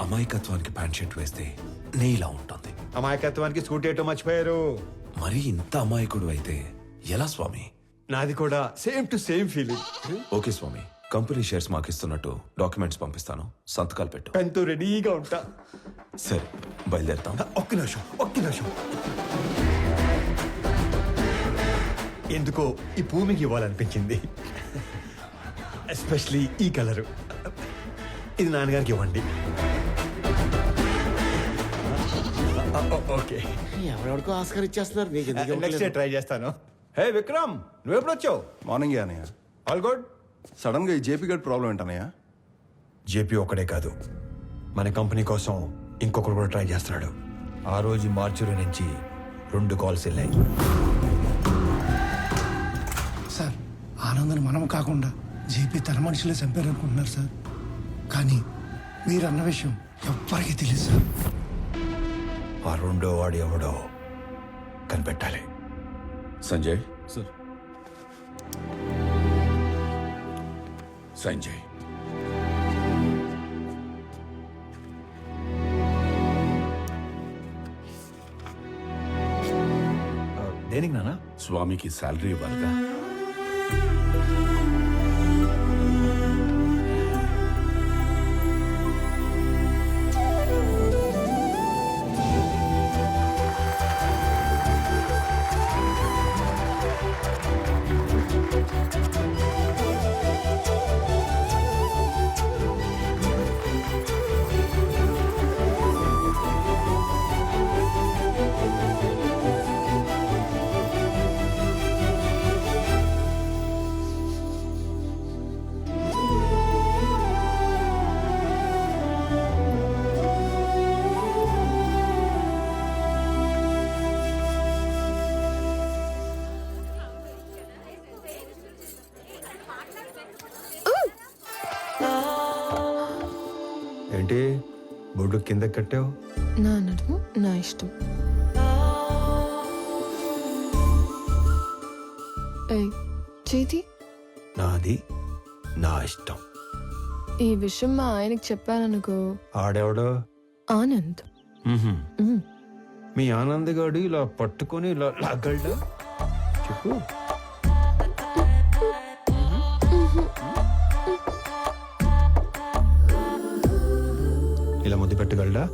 అమాయకత్వానికి pant shirt వేస్తే నే ఇలా ఉంటుంది. అమాయకత్వానికి స్కూటీ ఏటో మర్చిపోయారు. మరి ఇంత అమాయకుడు అయితే ఎలా స్వామి? నాది కూడా same to same feeling okay Swamy company shares మాకు ఇస్తున్నట్టు డాక్యుమెంట్స్ పంపిస్తాను. సంతకాలు పెట్టు. పెన్తో రెడీగా ఉంటా. సరే బయలుదేరుతాం. ఒక్క నిమిషం ఒక్క నిమిషం. ఎందుకో ఈ భూమికి ఇవ్వాలనిపించింది. ఎస్పెషలీ ఈ కలరు. ఇది నాన్నగారికి ఇవ్వండి. ఓకే ఎవరెవరికో ఆస్కర్ ఇచ్చేస్తున్నారు. నీకు నెక్స్ట్ డే ఇవ్వట్లేదు? ట్రై చేస్తాను. హే విక్రమ్ నువ్వు ఎప్పుడు వచ్చావు? మార్నింగ్ అనయ్య ఆల్ గుడ్ సడన్గా ఈ జేపీ గడ్ ప్రాబ్లం ఏంటన్నయ్య జేపీ ఒక్కడే కాదు. మన కంపెనీ కోసం ఇంకొకరు కూడా ట్రై చేస్తున్నాడు. ఆ రోజు మార్చురి నుంచి రెండు కాల్స్ వెళ్ళాయి. సార్ ఆనందం మనం కాకుండా జేపీ తన మనుషులే చంపారు అనుకుంటున్నారు సార్. కానీ మీరు అన్న విషయం ఎవ్వరికీ తెలియదు సార్. ఆ రెండో వాడు ఎవడో కనిపెట్టాలి. సంజయ్? సార్. సంజయ్. దేనికి నానా స్వామికి శాలరీ ఇవ్వాలిగా. ఏంటి? బొడ్డు కింద కట్టావు? నా నడుము నా ఇష్టం. ఏయ్, చేతి? నాది నా ఇష్టం. ఈ విషయం మా ఆయనకి చెప్పాననుకో. ఆడెవడో? ఆనంద్. మీ ఆనంద్ గాడు ఇలా పట్టుకొని ఇలా లాగలడా? చెప్పు. పెట్టగలడా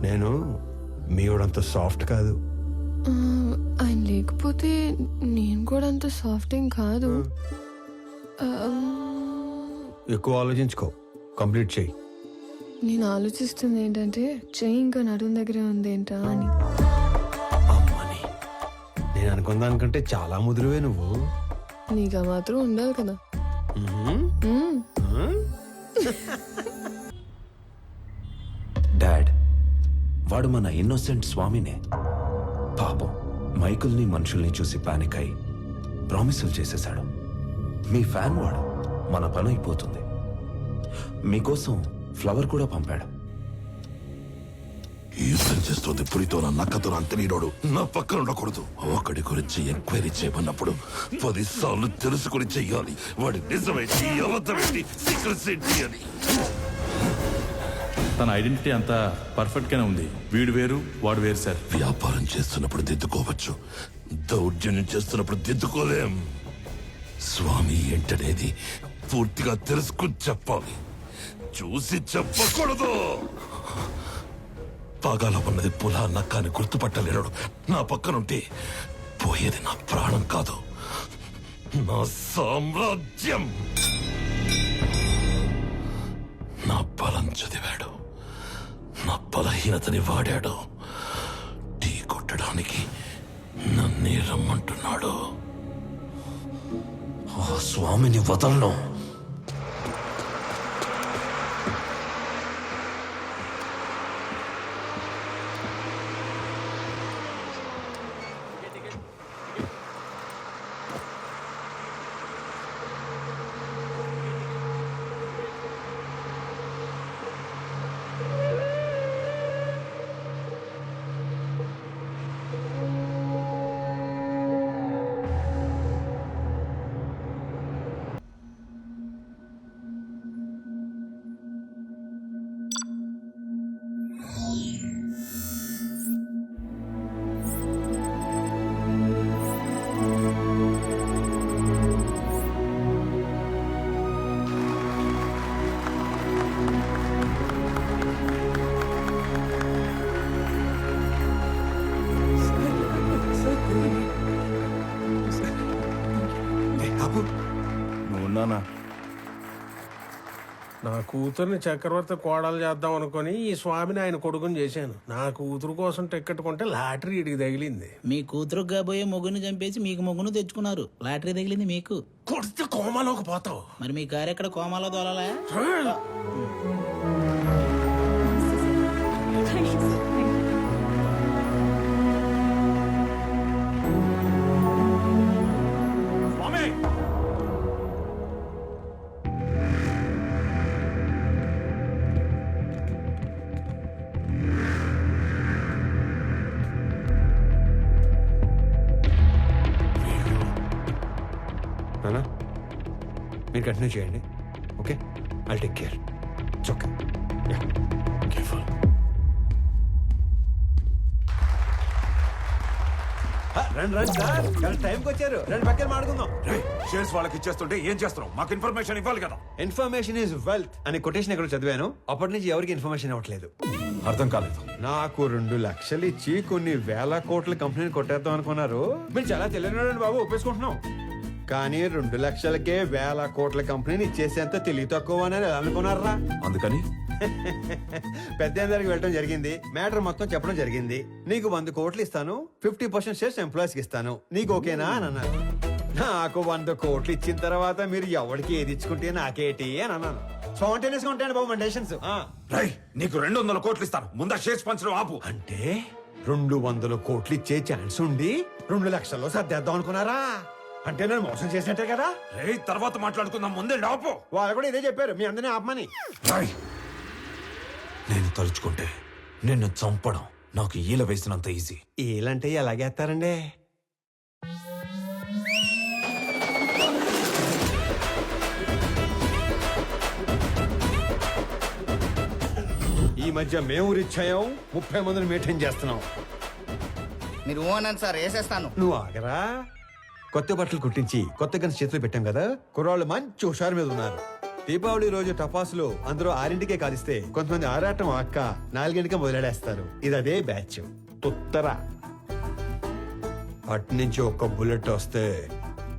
నేను మీవాడంత సాఫ్ట్ కాదు. ఆయన లేకపోతే నేను కూడా అంత సాఫ్ట్ ఏం కాదు. ఎక్కువ ఆలోచించుకో. కంప్లీట్ చేయి. నేను ఆలోచిస్తుంది ఏంటంటే చెయ్యి ఇంకా నడుం దగ్గరే ఉంది ఏంటా అని. అమ్మని. నేను అనుకున్న దానికంటే చాలా ముదురువే నువ్వు. నీకు మాత్రం ఉండాలి కదా. మ్మ్. మ్మ్. వాడు మన ఇన్నోసెంట్ స్వామినే. పాపం మైకుల్ని మనుషుల్ని చూసి పానిక్ అయి ప్రామిసులు చేసేశాడు. మీ ఫ్యాన్ వాడు మన పని అయిపోతుంది. మీకోసం ఫ్లవర్ కూడా పంపాడు. యుద్ధం చేస్తుంది పులితో నా నక్కతో నా తెలియనోడు నా పక్కన ఉండకూడదు. ఒకడి గురించి ఎంక్వైరీ చేయమన్నప్పుడు పదిసార్లు తెలుసుకుని చెయ్యాలి. వాడి నిజమేంటి అబద్ధమేంటి సీక్రెట్స్ ఏంటి అని. తన ఐడెంటిటీ అంతా పర్ఫెక్ట్ గానే ఉంది. వీడు వేరు వాడు వేరు సార్ వ్యాపారం చేస్తున్నప్పుడు దిద్దుకోవచ్చు. దౌర్జన్యం చేస్తున్నప్పుడు దిద్దుకోలేం. స్వామి ఏంటనేది పూర్తిగా తెలుసుకుని చెప్పాలి. చూసి చెప్పకూడదు. పాగాలో ఉన్నది పులా నక్కాని గుర్తుపట్టలేడు నా పక్కనుంటే పోయేది నా ప్రాణం కాదు. నా సామ్రాజ్యం. నా బలం చదివాడు. నా బలహీనతని వాడాడు. టీ కొట్టడానికి నన్నే రమ్మంటున్నాడు. ఆ స్వామిని వదలను. నువ్వున్నానా? నా కూతుర్ని చక్రవర్తి కోడలు చేద్దాం అనుకుని ఈ స్వామిని ఆయన కొడుకుని చేశాను. నా కూతురు కోసం టిక్కెట్ కొంటే లాటరీ ఇడికి తగిలింది. మీ కూతురు కాబోయే మొగుని చంపేసి మీకు మొగును తెచ్చుకున్నారు. లాటరీ తగిలింది మీకు. కొడితే కోమాలోకి పోతావు. మరి మీ కారు ఎక్కడ కోమాలో దొలలా నానా? మీరు కంటిన్యూ చేయండి. Okay? I take care it's okay careful రండి రండి సార్. కరెక్ట్ టైంకి వచ్చారు? రెండు పక్కన మాడుకుందాం షేర్స్ వాళ్ళకి ఇచ్చేస్తుంటే ఏం మాకు ఇన్ఫర్మేషన్ ఇవ్వాలి కదా. ఇన్ఫర్మేషన్ ఈజ్ వెల్త్ అనే కొటేషన్ ఎక్కడ చదివాను. అప్పటి నుంచి ఎవరికి ఇన్ఫర్మేషన్ ఇవ్వట్లేదు. అర్థం కాలేదు. నాకు రెండు లక్షలు ఇచ్చి కొన్ని వేల కోట్ల కంపెనీని కొట్టేద్దాం అనుకున్నారు. మీరు చాలా తెలియనాడండి బాబు ఒప్పేసుకుంటున్నాం. కానీ రెండు లక్షలకే వేల కోట్ల కంపెనీని ఇచ్చేసేంత తెలివి తక్కువ అని అనుకున్నారా అందుకని? పెద్ద దగ్గరికి వెళ్ళడం జరిగింది. మ్యాటర్ మొత్తం చెప్పడం జరిగింది. నీకు వంద కోట్లు ఇస్తాను ఫిఫ్టీ పర్సెంట్ షేర్స్ ఎంప్లాయీస్కి ఇస్తాను. నీకు ఓకేనా? అని అన్నారు నాకు వంద కోట్లు ఇచ్చిన తర్వాత మీరు ఎవరికి ఏది ఇచ్చుకుంటే నాకేటి? అని అన్నాను. స్పాంటేనియస్గా ఉంటాయండి బాబు డెసిషన్స్. రై నీకు రెండు వందల కోట్లు ఇస్తాను. ముందా షేర్స్ పంచడం ఆపు. అంటే రెండు వందల కోట్లు ఇచ్చే ఛాన్స్ ఉండి రెండు లక్షల్లో సర్దేద్దాం అనుకున్నారా? అంటే నేను మోసం చేసినట్టే కదా? రే తర్వాత మాట్లాడుకుందాం. ముందే ఆపు వాళ్ళు కూడా ఇదే చెప్పారు. మీ అందరినీ ఆపమని. నేను తలుచుకుంటే నిన్ను చంపడం నాకు ఈల వేసినంత ఈజీ. ఏలంటే ఎలాగేస్తారండి ఈ మధ్య మేము రిచ్ అయ్యాం ముప్పై మందిని మెయింటైన్ చేస్తున్నాం. మీరు ఓనని సార్ వేసేస్తాను. నువ్వు ఆగరా? కొత్త బట్టలు కుట్టించి కొత్త గన్స్ చేతులు పెట్టాం కదా? కుర్రాళ్ళు మంచి హుషారు మీద ఉన్నారు. దీపావళి రోజు టపాసులు అందరూ ఆరింటికే కాలిస్తే కొంతమంది ఆరాటం అక్క నాలుగింటికే మొదలెడేస్తారు. ఇది అదే బ్యాచ్. తుత్తర అటు నుంచి ఒక్క బుల్లెట్ వస్తే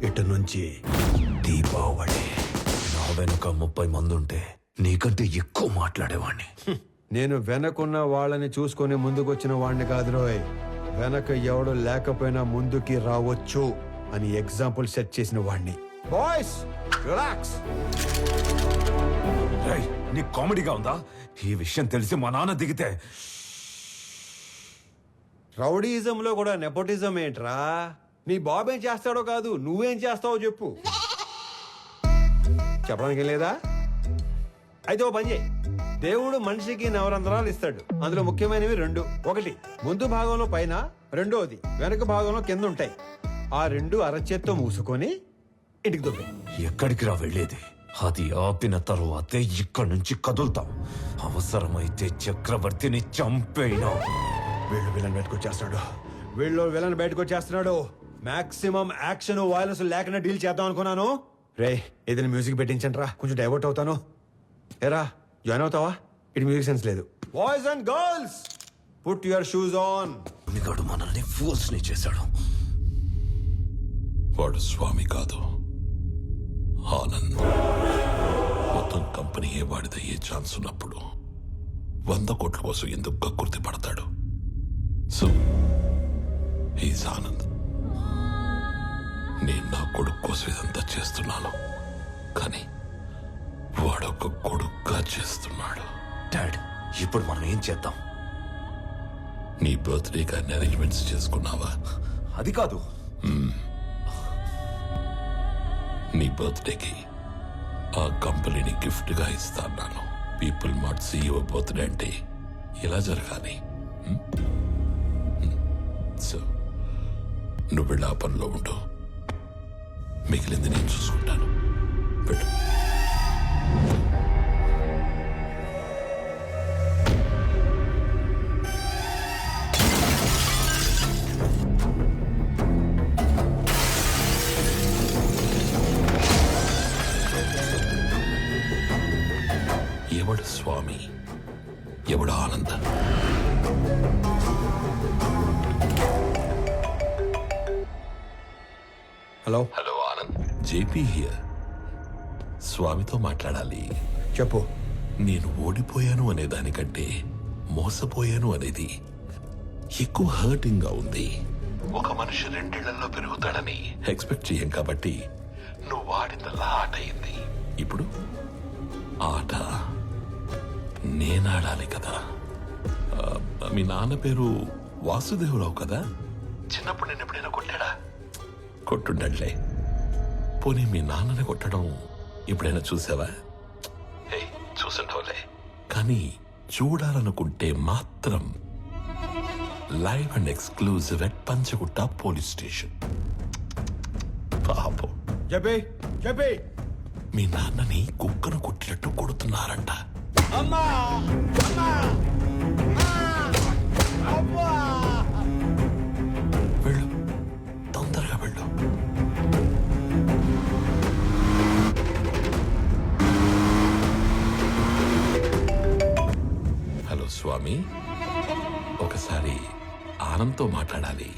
ఇటు నుంచి దీపావళి. నా వెనుక ముప్పై మంది ఉంటే నీకంటే ఎక్కువ మాట్లాడేవాణ్ణి. హ్మ్. నేను వెనకున్న వాళ్ళని చూసుకొని ముందుకొచ్చిన వాడిని కాదు రోయ్. వెనక ఎవడు లేకపోయినా ముందుకి రావచ్చు. అని ఎగ్జాంపుల్ సెట్ చేసిన వాడిని బాయ్స్ రిలాక్స్ రేయ్ నీ కామెడీగా ఉందా? ఈ విషయం తెలిసి మా నాన్న దిగితే. రౌడీజంలో కూడా నెపోటిజం ఏంట్రా? నీ బాబు ఏం చేస్తాడో కాదు నువ్వేం చేస్తావో చెప్పు. చెప్పడానికి లేదా? అయితే ఓ పని చేయి. దేవుడు మనిషికి నవరంధ్రాలు ఇస్తాడు. అందులో ముఖ్యమైనవి రెండు. ఒకటి ముందు భాగంలో పైన రెండోది వెనక భాగంలో కింద ఉంటాయి. ఆ రెండు అరచేత్తో మూసుకొని ఇంటికి దొబ్బే. ఎక్కడికి రా వెళ్ళేది? అది ఆపిన తరువాతే ఇక్కడి నుంచి కదులుతాం అవసరమైతే చక్రవర్తిని చంపేనా వీళ్ళు విలన్ బయటకు వచ్చేస్తున్నాడు. వీళ్ళు విలన్ బయటకు వచ్చేస్తున్నాడు. మాక్సిమం యాక్షన్ వైలెన్స్ లేకుండా డీల్ చేద్దాం అనుకున్నాను. రే ఏదైనా మ్యూజిక్ పెట్టించండి రా. కొంచెం డైవర్ట్ అవుతాను. ఏరా జాయిన్ అవుతావా? ఇటు మ్యూజిక్ సెన్స్ లేదు. Boys and girls put your shoes on మనల్ని ఫూల్స్ని చేశాడు. వాడు స్వామి కాదు. ఆనంద్. మొత్తం కంపెనీ వాడిదయ్యే ఛాన్స్ ఉన్నప్పుడు. వంద కోట్ల కోసం ఎందుకు కక్కుర్తి పడతాడు? So is Anand. నేను నా కొడుకు కోసం ఇదంతా చేస్తున్నాను. కానీ వాడొక కొడుకుగా చేస్తున్నాడు. డాడ్ ఇప్పుడు మనం ఏం చేద్దాం? నీ బర్త్డే కానీ అరేంజ్మెంట్స్ చేసుకున్నావా? అది కాదు. నీ బర్త్డేకి ఆ కంపెనీని గిఫ్ట్గా ఇస్తాను పీపుల్ మాట్ సీఈఓ బర్త్డే అంటే ఇలా జరగాలి. సో నువ్వు వెళ్ళి ఆ పనిలో ఉండు. మిగిలింది నేను చూసుకుంటాను. పెట్టు స్వామి. ఎవడు Ananda? Hello. Hello Anand. JP here. స్వామితో మాట్లాడాలి. చెప్పు. నేను ఓడిపోయాను అనే దానికంటే మోసపోయాను అనేది ఎక్కువ హర్టింగ్గా ఉంది. ఒక మనిషి రెండేళ్ళలో పెరుగుతాడని ఎక్స్పెక్ట్ చేయం కాబట్టి నువ్వు ఆడిందల్లా ఆట అయింది. ఇప్పుడు ఆట. నేనాడాలి కదా. మీ నాన్న పేరు వాసుదేవరావు కదా? చిన్నప్పుడు నేను ఎప్పుడైనా కొట్టాడా? కొట్టుండట్లే. పోనీ మీ నాన్నని కొట్టడం ఎప్పుడైనా చూసావా? ఏయ్, చూసుండవులే కానీ చూడాలనుకుంటే మాత్రం live and exclusive at Panchagutta police station. పాపం. మీ నాన్నని కుక్కను కొట్టినట్టు కొడుతున్నారంట. వెళ్ళు తొందరగా వెళ్ళు. హలో స్వామి ఒకసారి ఆనంద్తో మాట్లాడాలి.